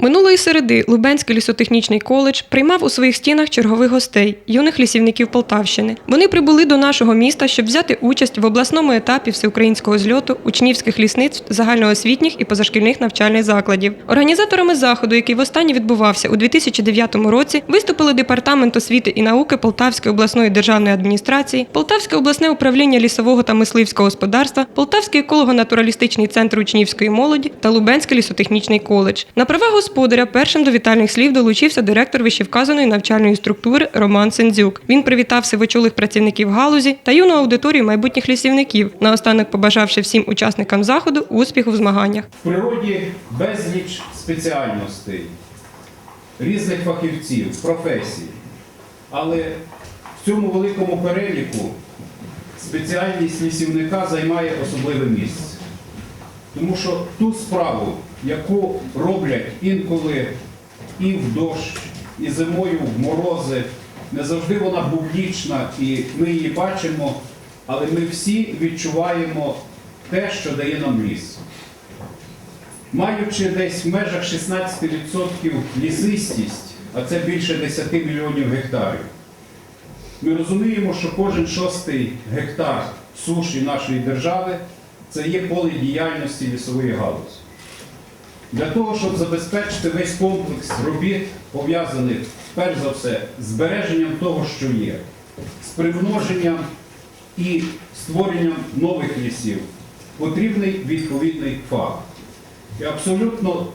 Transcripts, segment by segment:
Минулої середи Лубенський лісотехнічний коледж приймав у своїх стінах чергових гостей, юних лісівників Полтавщини. Вони прибули до нашого міста, щоб взяти участь в обласному етапі всеукраїнського зльоту учнівських лісництв загальноосвітніх і позашкільних навчальних закладів. Організаторами заходу, який востаннє відбувався у 2009 році, виступили департамент освіти і науки Полтавської обласної державної адміністрації, Полтавське обласне управління лісового та мисливського господарства, Полтавський еколого-натуралістичний центр учнівської молоді та Лубенський лісотехнічний коледж. На права господаря першим до вітальних слів долучився директор вищевказаної навчальної структури Роман Сендзюк. Він привітав сивочолих працівників галузі та юну аудиторію майбутніх лісівників, наостанок побажавши всім учасникам заходу успіху в змаганнях. В природі безліч спеціальностей, різних фахівців, професій. Але в цьому великому переліку спеціальність лісівника займає особливе місце. Тому що ту справу, яку роблять інколи і в дощ, і зимою в морози, не завжди вона публічна, і ми її бачимо, але ми всі відчуваємо те, що дає нам ліс. Маючи десь в межах 16% лісистість, а це більше 10 мільйонів гектарів, ми розуміємо, що кожен шостий гектар суші нашої держави це є поле діяльності лісової галузі. Для того, щоб забезпечити весь комплекс робіт, пов'язаних перш за все з збереженням того, що є, з примноженням і створенням нових лісів, потрібний відповідний фах. І абсолютно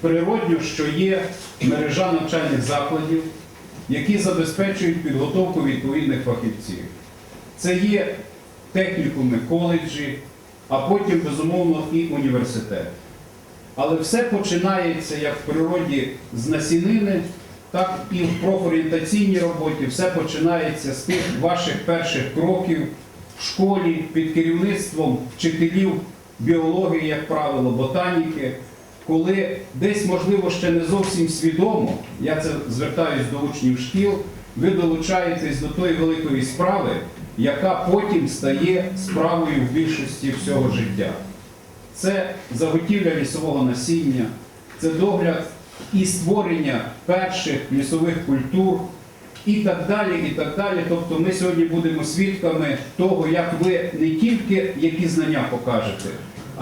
природньо, що є мережа навчальних закладів, які забезпечують підготовку відповідних фахівців. Це є технікуми, коледжі, а потім, безумовно, і університети. Але все починається як в природі з насінини, так і в профорієнтаційній роботі. Все починається з тих ваших перших кроків в школі під керівництвом вчителів біології, як правило, ботаніки, коли десь, можливо, ще не зовсім свідомо, я це звертаюсь до учнів шкіл, ви долучаєтесь до тої великої справи, яка потім стає справою в більшості всього життя. Це заготівля лісового насіння, це догляд і створення перших лісових культур і так далі. і так далі. Тобто ми сьогодні будемо свідками того, як ви не тільки які знання покажете,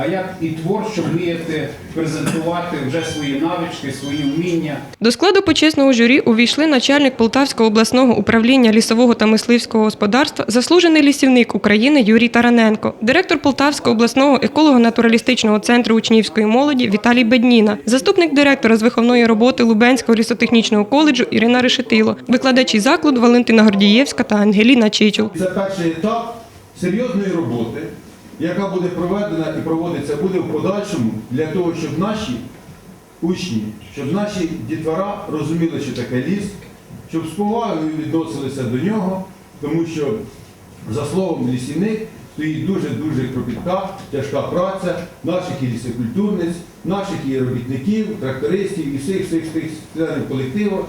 а як і творчо вмієте презентувати вже свої навички, свої вміння. До складу почесного журі увійшли начальник Полтавського обласного управління лісового та мисливського господарства, заслужений лісівник України Юрій Тараненко, директор Полтавського обласного еколого-натуралістичного центру учнівської молоді Віталій Бедніна, заступник директора з виховної роботи Лубенського лісотехнічного коледжу Ірина Решетило, викладачі закладу Валентина Гордієвська та Ангеліна Чичул. Це перший етап серйозної роботи, яка буде проведена і проводиться буде в подальшому для того, щоб наші учні, щоб наші дітвора розуміли, що таке ліс, щоб з повагою відносилися до нього, тому що за словом лісівник стоїть дуже-дуже кропітка, тяжка праця наших і лісокультурниць, наших і робітників, трактористів і всіх всіх всіх членів колективу,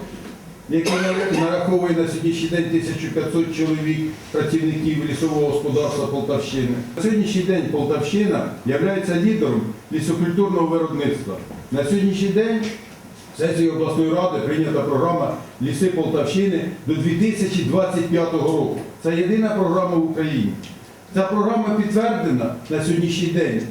який нараховує на сьогоднішній день 1500 чоловік працівників лісового господарства Полтавщини. На сьогоднішній день Полтавщина є лідером лісокультурного виробництва. На сьогоднішній день сесією обласної ради прийнята програма Ліси Полтавщини до 2025 року. Це єдина програма в Україні. Ця програма підтвердена на сьогоднішній день.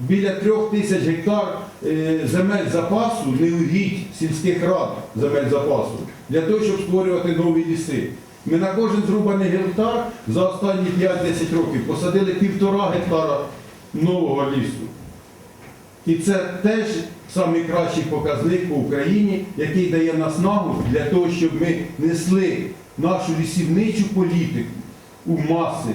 Біля трьох тисяч гектар е, земель запасу, не угідь сільських рад земель запасу, для того, щоб створювати нові ліси. Ми на кожен зрубаний гектар за останні 5-10 років посадили півтора гектара нового лісу. І це теж найкращий показник по Україні, який дає наснагу для того, щоб ми несли нашу лісівничу політику у маси,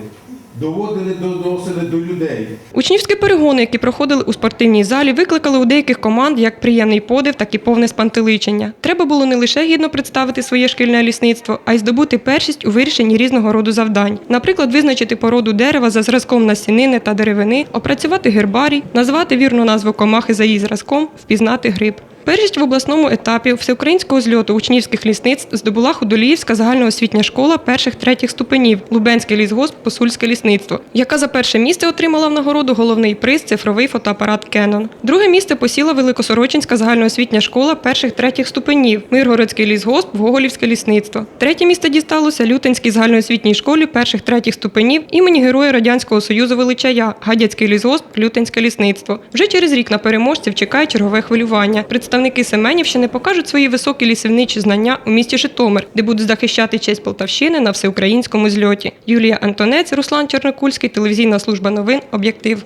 доводили, доносили до людей. Учнівські перегони, які проходили у спортивній залі, викликали у деяких команд як приємний подив, так і повне спантеличення. Треба було не лише гідно представити своє шкільне лісництво, а й здобути першість у вирішенні різного роду завдань. Наприклад, визначити породу дерева за зразком насінини та деревини, опрацювати гербарій, назвати вірну назву комахи за її зразком, впізнати гриб. Першість в обласному етапі всеукраїнського зльоту учнівських лісництв здобула Худоліївська загальноосвітня школа перших третіх ступенів Лубенський лісгосп Посульське лісництво, яка за перше місце отримала в нагороду головний приз цифровий фотоапарат Canon. Друге місце посіла Великосорочинська загальноосвітня школа перших третіх ступенів Миргородський лісгосп Гоголівське лісництво. Третє місце дісталося Лютинській загальноосвітній школі перших третіх ступенів імені Героя Радянського Союзу Величая Гадяцький лісгосп Лютинське лісництво. Вже через рік на переможців чекає чергове хвилювання. Представники Семенівщини покажуть свої високі лісівничі знання у місті Житомир, де будуть захищати честь Полтавщини на всеукраїнському зльоті. Юлія Антонець, Руслан Чорнокульський, телевізійна служба новин, об'єктив.